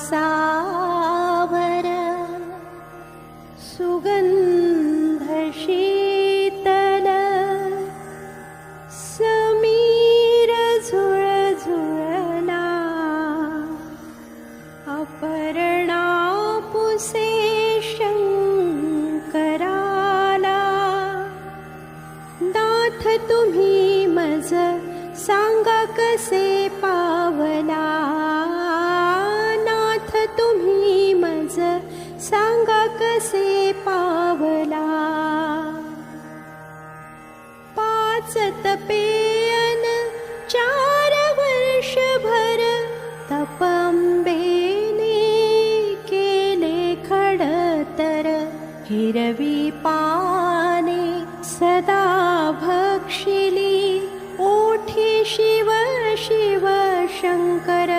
सावर। सुगन्ध शीतन समीरना अपर्णा पुसे शङ्कराला नाथ तुम्ही मज सांगा कसे पावला। सतपेयन चार वर्ष वर्षभर तपम्बे केले खडतर हिरी पाने सदा भक्षिली ओठि शिव शिव शङ्कर